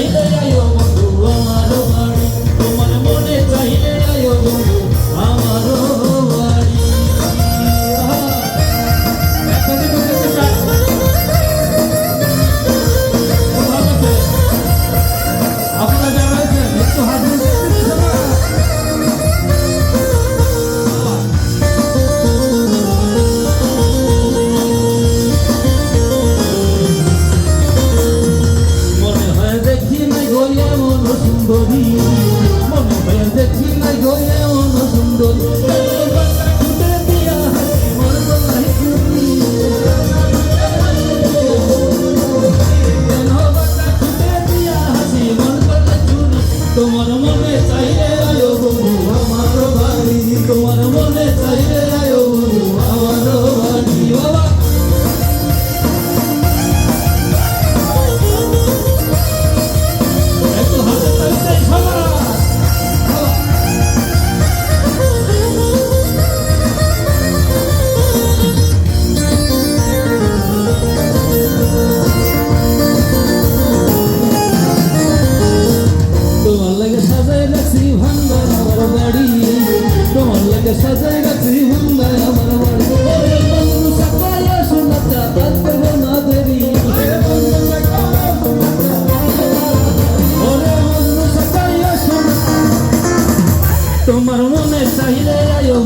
Ayun na yun. Sumbari, Monu Bayande তোমার মনে চাইলে আয়ো